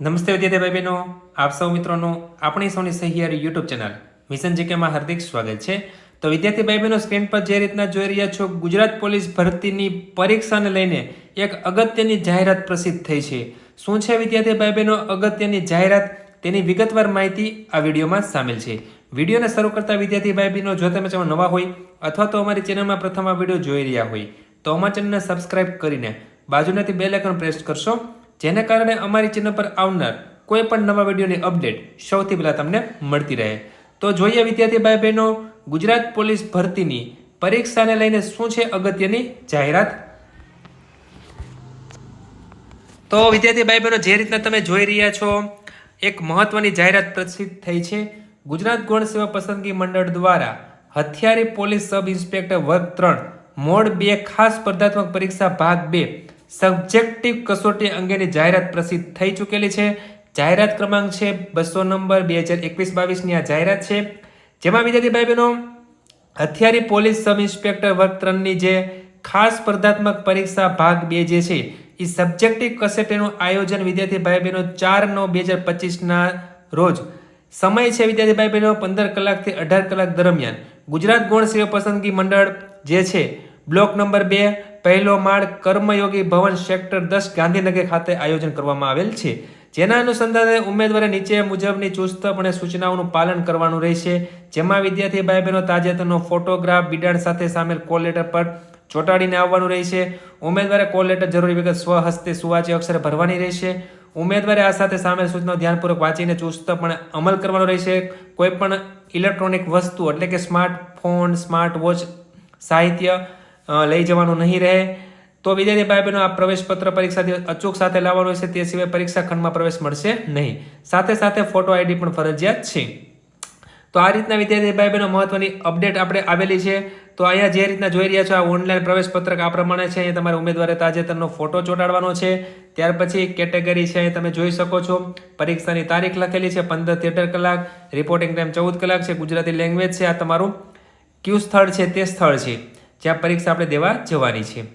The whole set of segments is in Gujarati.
નમસ્તે વિદ્યાર્થી ભાઈ બહેનો આપ સૌ મિત્રોનું, આપણી સૌની સહિયારી યુટ્યુબ ચેનલ મિશન જીકેમાં હાર્દિક સ્વાગત છે. તો વિદ્યાર્થી ભાઈ બહેનો સ્ક્રીન પર જે રીતના જોઈ રહ્યા છો, ગુજરાત પોલીસ ભરતીની પરીક્ષાને લઈને એક અગત્યની જાહેરાત પ્રસિદ્ધ થઈ છે. શું છે વિદ્યાર્થી ભાઈ બહેનો અગત્યની જાહેરાત? તેની વિગતવાર માહિતી આ વિડીયોમાં સામેલ છે. વિડીયોને શરૂ કરતા વિદ્યાર્થી ભાઈ બહેનો જો તમે તેમાં નવા હોય અથવા તો અમારી ચેનલમાં પ્રથમ આ વીડિયો જોઈ રહ્યા હોય, તો અમારા ચેનલને સબસ્ક્રાઇબ કરીને બાજુનાથી બે લેખન પ્રેસ કરશો. જેને કારણે અમારી ચેનલ પર આવનાર કોઈ પણ નવા વિડીયોની અપડેટ સૌથી પહેલાં તમને મળતી રહે. તો જોઈએ વિદ્યાર્થી ભાઈ બહેનો ગુજરાત પોલીસ ભરતીની પરીક્ષાને લઈને શું છે અગત્યની જાહેરાત? તો વિદ્યાર્થી ભાઈ બહેનો જે રીતના તમે જોઈ રહ્યા છો, એક મહત્વની જાહેરાત પ્રસિદ્ધ થઈ છે. ગુજરાત ગૌણ સેવા પસંદગી મંડળ દ્વારા હથિયારી પોલીસ સબ ઇન્સ્પેક્ટર વર્ગ ત્રણ, મોડ બે ખાસ સ્પર્ધાત્મક પરીક્ષા ભાગ બે સબ્જેક્ટિવ કસોટી અંગેની જાહેરાત પ્રસિદ્ધ થઈ ચૂકેલી છે. જાહેરાત ક્રમાંક છે બસો નંબર બે હજાર એકવીસ બાવીસની આ જાહેરાત છે. જેમાં વિદ્યાર્થી ભાઈ બહેનો હથિયારી પોલીસ સબ ઇન્સ્પેક્ટર વર્ગ ત્રણની જે ખાસ સ્પર્ધાત્મક પરીક્ષા ભાગ બે જે છે એ સબ્જેક્ટિવ કસોટીનું આયોજન વિદ્યાર્થી ભાઈ બહેનો ચાર નવ બે હજાર પચીસના રોજ. સમય છે વિદ્યાર્થી ભાઈ બહેનો પંદર કલાકથી અઢાર કલાક દરમિયાન. ગુજરાત ગૌણ સેવા પસંદગી મંડળ જે છે, બ્લોક નંબર બે પહેલો માળ કર્મયોગી ભવન સેક્ટર દસ ગાંધીનગર ખાતે આયોજન કરવામાં આવેલ છે. જેના અનુસંધાને ઉમેદવારે નીચે મુજબની ચુસ્તપણે સૂચનાઓનું પાલન કરવાનું રહેશે. જેમાં વિદ્યાર્થી ભાઈ બહેનો તાજેતરનો ફોટોગ્રાફ, બિડાણ સાથે સામેલ કોલ લેટર પર ચોંટાડીને આવવાનું રહેશે. ઉમેદવારે કોલ લેટર જરૂરી વિગત સ્વહસ્તે સુવાચ્ય અક્ષરે ભરવાની રહેશે. ઉમેદવારે આ સાથે સામેલ સૂચનાઓ ધ્યાનપૂર્વક વાંચીને ચુસ્તપણે અમલ કરવાનો રહેશે. કોઈ પણ ઇલેક્ટ્રોનિક વસ્તુ, એટલે કે સ્માર્ટફોન સ્માર્ટ વોચ સાહિત્ય લઈ જવાનું નહીં રહે, તો વિદ્યાર્થી ભાઈ બહેનો આ પ્રવેશ પત્ર પરીક્ષાથી અચૂક સાથે લાવવાનું હશે, તે સિવાય પરીક્ષા ખંડમાં પ્રવેશ મળશે નહીં. સાથે સાથે ફોટો આઈડી પણ ફરજિયાત છે. તો આ રીતના વિદ્યાર્થી ભાઈ બહેનો મહત્વની અપડેટ આપણે આવેલી છે. તો અહીંયા જે રીતના જોઈ રહ્યા છો, આ ઓનલાઈન પ્રવેશ પત્રક આ પ્રમાણે છે. અહીંયા તમારે ઉમેદવારે તાજેતરનો ફોટો ચોંટાડવાનો છે. ત્યાર પછી કેટેગરી છે, અહીં તમે જોઈ શકો છો. પરીક્ષાની તારીખ લખેલી છે, પંદર થિયેટર કલાક. રિપોર્ટિંગ ટાઈમ ચૌદ કલાક છે. ગુજરાતી લેંગ્વેજ છે, આ તમારું ક્યુ સ્થળ છે, તે સ્થળ છે. જ્યાં પરીક્ષા આપણે દેવા જવાની છે.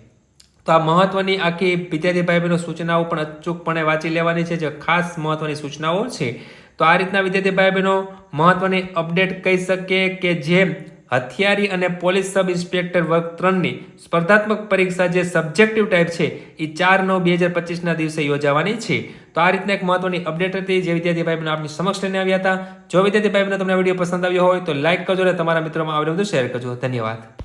તો આ મહત્વની આખી વિદ્યાર્થી ભાઈ બહેનો સૂચનાઓ પણ અચૂકપણે વાંચી લેવાની છે, જે ખાસ મહત્વની સૂચનાઓ છે. તો આ રીતના વિદ્યાર્થી ભાઈ બહેનો મહત્વની અપડેટ કહી શકીએ કે જે હથિયારી અને પોલીસ સબ ઇન્સ્પેક્ટર વર્ગ ત્રણની સ્પર્ધાત્મક પરીક્ષા જે સબ્જેક્ટિવ ટાઈપ છે એ ચાર નવ બે હજાર પચીસના દિવસે યોજાવાની છે. તો આ રીતના એક મહત્વની અપડેટ હતી, જે વિદ્યાર્થી ભાઈ બહેનો આપની સમક્ષ લઈને આવ્યા હતા. જો વિદ્યાર્થી ભાઈ બહેનો તમને વીડિયો પસંદ આવ્યો હોય તો લાઇક કરજો અને તમારા મિત્રોમાં આ બધું શેર કરજો. ધન્યવાદ.